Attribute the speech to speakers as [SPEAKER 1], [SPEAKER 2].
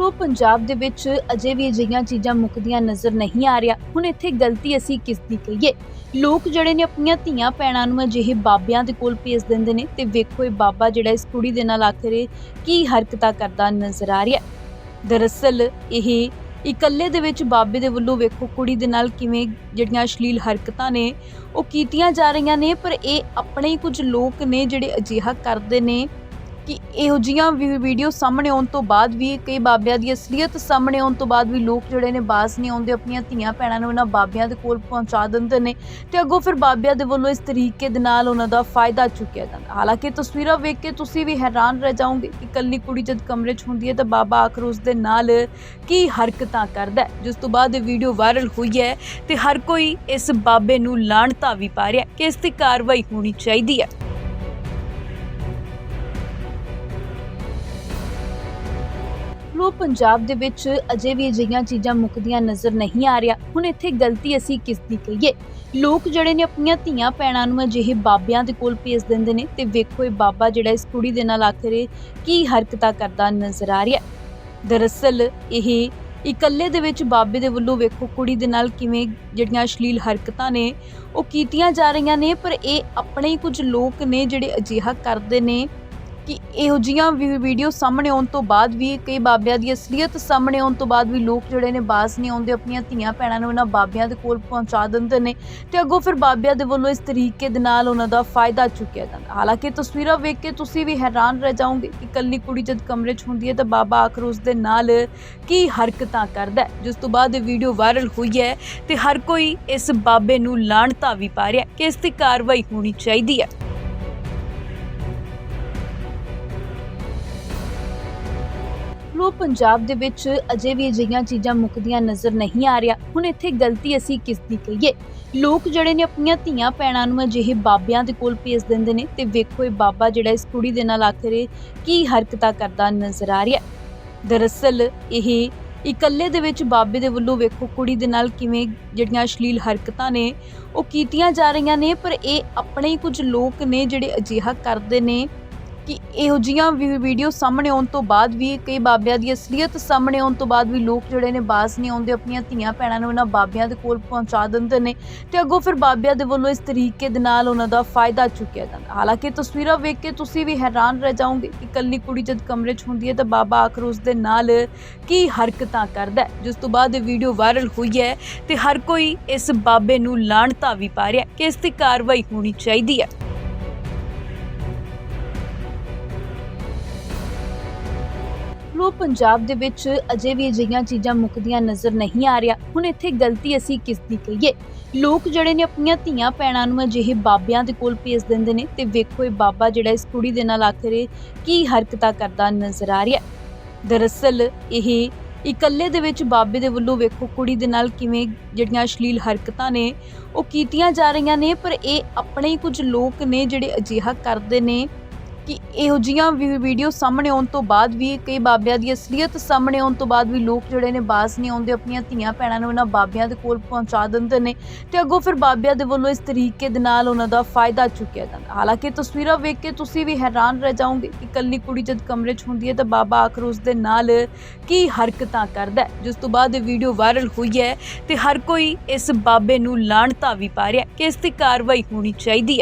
[SPEAKER 1] ਲੋ ਪੰਜਾਬ ਦੇ ਵਿੱਚ ਅਜੇ ਵੀ ਅਜਿਹੀਆਂ ਚੀਜ਼ਾਂ ਮੁੱਕਦੀਆਂ ਨਜ਼ਰ ਨਹੀਂ ਆ ਰਹੀਆਂ ਹੁਣ ਇੱਥੇ ਗਲਤੀ ਅਸੀਂ ਕਿਸ ਦੀ ਕਹੀਏ? ਲੋਕ ਜਿਹੜੇ ਨੇ ਆਪਣੀਆਂ ਧੀਆਂ ਭੈਣਾਂ ਨੂੰ ਅਜਿਹੇ ਬਾਬਿਆਂ ਦੇ ਕੋਲ ਭੇਜ ਦਿੰਦੇ ਨੇ ਤੇ ਵੇਖੋ ਇਹ ਬਾਬਾ ਜਿਹੜਾ ਇਸ ਕੁੜੀ ਦੇ ਨਾਲ ਆਖਰੇ ਕੀ ਹਰਕਤਾਂ ਕਰਦਾ ਨਜ਼ਰ ਆ ਰਿਹਾ। ਦਰਅਸਲ ਇਹ ਇਕੱਲੇ ਦੇ ਵਿੱਚ ਬਾਬੇ ਦੇ ਵੱਲੋਂ ਵੇਖੋ ਕੁੜੀ ਦੇ ਨਾਲ ਕਿਵੇਂ ਜਿਹੜੀਆਂ ਅਸ਼ਲੀਲ ਹਰਕਤਾਂ ਨੇ ਉਹ ਕੀਤੀਆਂ ਜਾ ਰਹੀਆਂ ਨੇ, ਪਰ ਇਹ ਆਪਣੇ ਹੀ ਕੁਝ ਲੋਕ ਨੇ ਜਿਹੜੇ ਅਜਿਹਾ ਕਰਦੇ ਨੇ। ਕਿ ਇਹੋ ਜੀਆਂ ਵੀਡੀਓ ਸਾਹਮਣੇ ਆਉਣ ਤੋਂ ਬਾਅਦ ਵੀ ਕਈ ਬਾਬਿਆਂ ਦੀ ਅਸਲੀਅਤ ਸਾਹਮਣੇ ਆਉਣ ਤੋਂ ਬਾਅਦ ਵੀ ਲੋਕ ਜਿਹੜੇ ਨੇ ਬਾਸ ਨਹੀਂ ਆਉਂਦੇ, ਆਪਣੀਆਂ ਧੀਆਂ ਭੈਣਾਂ ਨੂੰ ਇਹਨਾਂ ਬਾਬਿਆਂ ਦੇ ਕੋਲ ਪਹੁੰਚਾ ਦਿੰਦੇ ਨੇ ਤੇ ਅੱਗੋਂ ਫਿਰ ਬਾਬਿਆਂ ਦੇ ਵੱਲੋਂ ਇਸ ਤਰੀਕੇ ਦੇ ਨਾਲ ਉਹਨਾਂ ਦਾ ਫਾਇਦਾ ਚੁੱਕਿਆ ਜਾਂਦਾ। ਹਾਲਾਂਕਿ ਤਸਵੀਰਾਂ ਵੇਖ ਕੇ ਤੁਸੀਂ ਵੀ ਹੈਰਾਨ ਰਹਿ ਜਾਓਗੇ ਕਿ ਇਕੱਲੀ ਕੁੜੀ ਜਦ ਕਮਰੇ 'ਚ ਹੁੰਦੀ ਹੈ ਤਾਂ ਬਾਬਾ ਆਖਰ ਉਸ ਦੇ ਨਾਲ ਕੀ ਹਰਕਤਾਂ ਕਰਦਾ ਹੈ। ਜਿਸ ਤੋਂ ਬਾਅਦ ਇਹ ਵੀਡੀਓ ਵਾਇਰਲ ਹੋਈ ਹੈ ਤੇ ਹਰ ਕੋਈ ਇਸ ਬਾਬੇ ਨੂੰ ਲਾਣਤਾ ਵੀ ਪਾ ਰਿਹਾ ਕਿ ਇਸ ਤੇ ਕਾਰਵਾਈ ਹੋਣੀ ਚਾਹੀਦੀ ਹੈ। ਲੋ ਪੰਜਾਬ ਦੇ ਵਿੱਚ ਅਜੇ ਵੀ ਅਜਿਹੀਆਂ ਚੀਜ਼ਾਂ ਮੁੱਕਦੀਆਂ ਨਜ਼ਰ ਨਹੀਂ ਆ ਰਹੀਆਂ ਹੁਣ ਇੱਥੇ ਗਲਤੀ ਅਸੀਂ ਕਿਸ ਦੀ ਕਹੀਏ? ਲੋਕ ਜਿਹੜੇ ਨੇ ਆਪਣੀਆਂ ਧੀਆਂ ਭੈਣਾਂ ਨੂੰ ਅਜਿਹੇ ਬਾਬਿਆਂ ਦੇ ਕੋਲ ਭੇਜ ਦਿੰਦੇ ਨੇ ਤੇ ਵੇਖੋ ਇਹ ਬਾਬਾ ਜਿਹੜਾ ਇਸ ਕੁੜੀ ਦੇ ਨਾਲ ਆਖਰੇ ਕੀ ਹਰਕਤਾਂ ਕਰਦਾ ਨਜ਼ਰ ਆ ਰਿਹਾ। ਦਰਅਸਲ ਇਹ ਇਕੱਲੇ ਦੇ ਵਿੱਚ ਬਾਬੇ ਦੇ ਵੱਲੋਂ ਵੇਖੋ ਕੁੜੀ ਦੇ ਨਾਲ ਕਿਵੇਂ ਜਿਹੜੀਆਂ ਅਸ਼ਲੀਲ ਹਰਕਤਾਂ ਨੇ ਉਹ ਕੀਤੀਆਂ ਜਾ ਰਹੀਆਂ ਨੇ, ਪਰ ਇਹ ਆਪਣੇ ਹੀ ਕੁਝ ਲੋਕ ਨੇ ਜਿਹੜੇ ਅਜਿਹਾ ਕਰਦੇ ਨੇ। ਕਿ ਇਹੋ ਜੀਆਂ ਵੀਡੀਓ ਸਾਹਮਣੇ ਆਉਣ ਤੋਂ ਬਾਅਦ ਵੀ ਕਈ ਬਾਬਿਆਂ ਦੀ ਅਸਲੀਅਤ ਸਾਹਮਣੇ ਆਉਣ ਤੋਂ ਬਾਅਦ ਵੀ ਲੋਕ ਜਿਹੜੇ ਨੇ ਬਾਜ਼ ਨਹੀਂ ਆਉਂਦੇ, ਆਪਣੀਆਂ ਧੀਆਂ ਭੈਣਾਂ ਨੂੰ ਇਹਨਾਂ ਬਾਬਿਆਂ ਦੇ ਕੋਲ ਪਹੁੰਚਾ ਦਿੰਦੇ ਨੇ ਤੇ ਅੱਗੋਂ ਫਿਰ ਬਾਬਿਆਂ ਦੇ ਵੱਲੋਂ ਇਸ ਤਰੀਕੇ ਦੇ ਨਾਲ ਉਹਨਾਂ ਦਾ ਫਾਇਦਾ ਚੁੱਕਿਆ ਜਾਂਦਾ। ਹਾਲਾਂਕਿ ਤਸਵੀਰਾਂ ਵੇਖ ਕੇ ਤੁਸੀਂ ਵੀ ਹੈਰਾਨ ਰਹਿ ਜਾਓਗੇ ਕਿ ਇਕੱਲੀ ਕੁੜੀ ਜਦ ਕਮਰੇ 'ਚ ਹੁੰਦੀ ਹੈ ਤਾਂ ਬਾਬਾ ਆਖਰ ਉਸ ਦੇ ਨਾਲ ਕੀ ਹਰਕਤਾਂ ਕਰਦਾ ਹੈ। ਜਿਸ ਤੋਂ ਬਾਅਦ ਇਹ ਵੀਡੀਓ ਵਾਇਰਲ ਹੋਈ ਹੈ ਤੇ ਹਰ ਕੋਈ ਇਸ ਬਾਬੇ ਨੂੰ ਲਾਣਤਾ ਵੀ ਪਾ ਰਿਹਾ ਕਿ ਇਸ ਤੇ ਕਾਰਵਾਈ ਹੋਣੀ ਚਾਹੀਦੀ ਹੈ। ਲੋ ਪੰਜਾਬ ਦੇ ਵਿੱਚ ਅਜੇ ਵੀ ਅਜਿਹੀਆਂ ਚੀਜ਼ਾਂ ਮੁੱਕਦੀਆਂ ਨਜ਼ਰ ਨਹੀਂ ਆ ਰਹੀਆਂ ਹੁਣ ਇੱਥੇ ਗਲਤੀ ਅਸੀਂ ਕਿਸ ਦੀ ਕਹੀਏ? ਲੋਕ ਜਿਹੜੇ ਨੇ ਆਪਣੀਆਂ ਧੀਆਂ ਭੈਣਾਂ ਨੂੰ ਅਜਿਹੇ ਬਾਬਿਆਂ ਦੇ ਕੋਲ ਭੇਜ ਦਿੰਦੇ ਨੇ ਤੇ ਵੇਖੋ ਇਹ ਬਾਬਾ ਜਿਹੜਾ ਇਸ ਕੁੜੀ ਦੇ ਨਾਲ ਆਖਰੇ ਕੀ ਹਰਕਤਾਂ ਕਰਦਾ ਨਜ਼ਰ ਆ ਰਿਹਾ। ਦਰਅਸਲ ਇਹ ਇਕੱਲੇ ਦੇ ਵਿੱਚ ਬਾਬੇ ਦੇ ਵੱਲੋਂ ਵੇਖੋ ਕੁੜੀ ਦੇ ਨਾਲ ਕਿਵੇਂ ਜਿਹੜੀਆਂ ਅਸ਼ਲੀਲ ਹਰਕਤਾਂ ਨੇ ਉਹ ਕੀਤੀਆਂ ਜਾ ਰਹੀਆਂ ਨੇ, ਪਰ ਇਹ ਆਪਣੇ ਹੀ ਕੁਝ ਲੋਕ ਨੇ ਜਿਹੜੇ ਅਜਿਹਾ ਕਰਦੇ ਨੇ। ਕਿ ਇਹੋ ਜੀਆਂ ਵੀਡੀਓ ਸਾਹਮਣੇ ਆਉਣ ਤੋਂ ਬਾਅਦ ਵੀ ਕਈ ਬਾਬਿਆਂ ਦੀ ਅਸਲੀਅਤ ਸਾਹਮਣੇ ਆਉਣ ਤੋਂ ਬਾਅਦ ਵੀ ਲੋਕ ਜਿਹੜੇ ਨੇ ਬਾਜ਼ ਨਹੀਂ ਆਉਂਦੇ, ਆਪਣੀਆਂ ਧੀਆਂ ਭੈਣਾਂ ਨੂੰ ਇਹਨਾਂ ਬਾਬਿਆਂ ਦੇ ਕੋਲ ਪਹੁੰਚਾ ਦਿੰਦੇ ਨੇ ਤੇ ਅੱਗੋਂ ਫਿਰ ਬਾਬਿਆਂ ਦੇ ਵੱਲੋਂ ਇਸ ਤਰੀਕੇ ਦੇ ਨਾਲ ਉਹਨਾਂ ਦਾ ਫਾਇਦਾ ਚੁੱਕਿਆ ਜਾਂਦਾ। ਹਾਲਾਂਕਿ ਤਸਵੀਰਾਂ ਵੇਖ ਕੇ ਤੁਸੀਂ ਵੀ ਹੈਰਾਨ ਰਹਿ ਜਾਓਗੇ ਕਿ ਇਕੱਲੀ ਕੁੜੀ ਜਦ ਕਮਰੇ 'ਚ ਹੁੰਦੀ ਹੈ ਤਾਂ ਬਾਬਾ ਆਖਰ ਉਸ ਦੇ ਨਾਲ ਕੀ ਹਰਕਤਾਂ ਕਰਦਾ ਹੈ। ਜਿਸ ਤੋਂ ਬਾਅਦ ਇਹ ਵੀਡੀਓ ਵਾਇਰਲ ਹੋਈ ਹੈ ਤੇ ਹਰ ਕੋਈ ਇਸ ਬਾਬੇ ਨੂੰ ਲਾਣਤਾ ਵੀ ਪਾ ਰਿਹਾ ਕਿ ਇਸ ਤੇ ਕਾਰਵਾਈ ਹੋਣੀ ਚਾਹੀਦੀ ਹੈ। ਲੋ ਪੰਜਾਬ ਦੇ ਵਿੱਚ ਅਜੇ ਵੀ ਅਜਿਹੀਆਂ ਚੀਜ਼ਾਂ ਮੁੱਕਦੀਆਂ ਨਜ਼ਰ ਨਹੀਂ ਆ ਰਹੀਆਂ ਹੁਣ ਇੱਥੇ ਗਲਤੀ ਅਸੀਂ ਕਿਸ ਦੀ ਕਹੀਏ? ਲੋਕ ਜਿਹੜੇ ਨੇ ਆਪਣੀਆਂ ਧੀਆਂ ਭੈਣਾਂ ਨੂੰ ਅਜਿਹੇ ਬਾਬਿਆਂ ਦੇ ਕੋਲ ਭੇਜ ਦਿੰਦੇ ਨੇ ਤੇ ਵੇਖੋ ਇਹ ਬਾਬਾ ਜਿਹੜਾ ਇਸ ਕੁੜੀ ਦੇ ਨਾਲ ਆਖਰੇ ਕੀ ਹਰਕਤਾਂ ਕਰਦਾ ਨਜ਼ਰ ਆ ਰਿਹਾ। ਦਰਅਸਲ ਇਹ ਇਕੱਲੇ ਦੇ ਵਿੱਚ ਬਾਬੇ ਦੇ ਵੱਲੋਂ ਵੇਖੋ ਕੁੜੀ ਦੇ ਨਾਲ ਕਿਵੇਂ ਜਿਹੜੀਆਂ ਅਸ਼ਲੀਲ ਹਰਕਤਾਂ ਨੇ ਉਹ ਕੀਤੀਆਂ ਜਾ ਰਹੀਆਂ ਨੇ, ਪਰ ਇਹ ਆਪਣੇ ਹੀ ਕੁਝ ਲੋਕ ਨੇ ਜਿਹੜੇ ਅਜਿਹਾ ਕਰਦੇ ਨੇ। ਕਿ ਇਹੋ ਜੀਆਂ ਵੀਡੀਓ ਸਾਹਮਣੇ ਆਉਣ ਤੋਂ ਬਾਅਦ ਵੀ ਕਈ ਬਾਬਿਆਂ ਦੀ ਅਸਲੀਅਤ ਸਾਹਮਣੇ ਆਉਣ ਤੋਂ ਬਾਅਦ ਵੀ ਲੋਕ ਜਿਹੜੇ ਨੇ ਬਾਜ਼ ਨਹੀਂ ਆਉਂਦੇ, ਆਪਣੀਆਂ ਧੀਆਂ ਭੈਣਾਂ ਨੂੰ ਇਹਨਾਂ ਬਾਬਿਆਂ ਦੇ ਕੋਲ ਪਹੁੰਚਾ ਦਿੰਦੇ ਨੇ ਤੇ ਅੱਗੋਂ ਫਿਰ ਬਾਬਿਆਂ ਦੇ ਵੱਲੋਂ ਇਸ ਤਰੀਕੇ ਦੇ ਨਾਲ ਉਹਨਾਂ ਦਾ ਫਾਇਦਾ ਚੁੱਕਿਆ ਜਾਂਦਾ। ਹਾਲਾਂਕਿ ਤਸਵੀਰਾਂ ਵੇਖ ਕੇ ਤੁਸੀਂ ਵੀ ਹੈਰਾਨ ਰਹਿ ਜਾਓਗੇ ਕਿ ਇਕੱਲੀ ਕੁੜੀ ਜਦ ਕਮਰੇ 'ਚ ਹੁੰਦੀ ਹੈ ਤਾਂ ਬਾਬਾ ਆਖਰ ਉਸ ਦੇ ਨਾਲ ਕੀ ਹਰਕਤਾਂ ਕਰਦਾ ਹੈ। ਜਿਸ ਤੋਂ ਬਾਅਦ ਇਹ ਵੀਡੀਓ ਵਾਇਰਲ ਹੋਈ ਹੈ ਤੇ ਹਰ ਕੋਈ ਇਸ ਬਾਬੇ ਨੂੰ ਲਾਣਤਾ ਵੀ ਪਾ ਰਿਹਾ ਕਿ ਇਸ ਤੇ ਕਾਰਵਾਈ ਹੋਣੀ ਚਾਹੀਦੀ ਹੈ।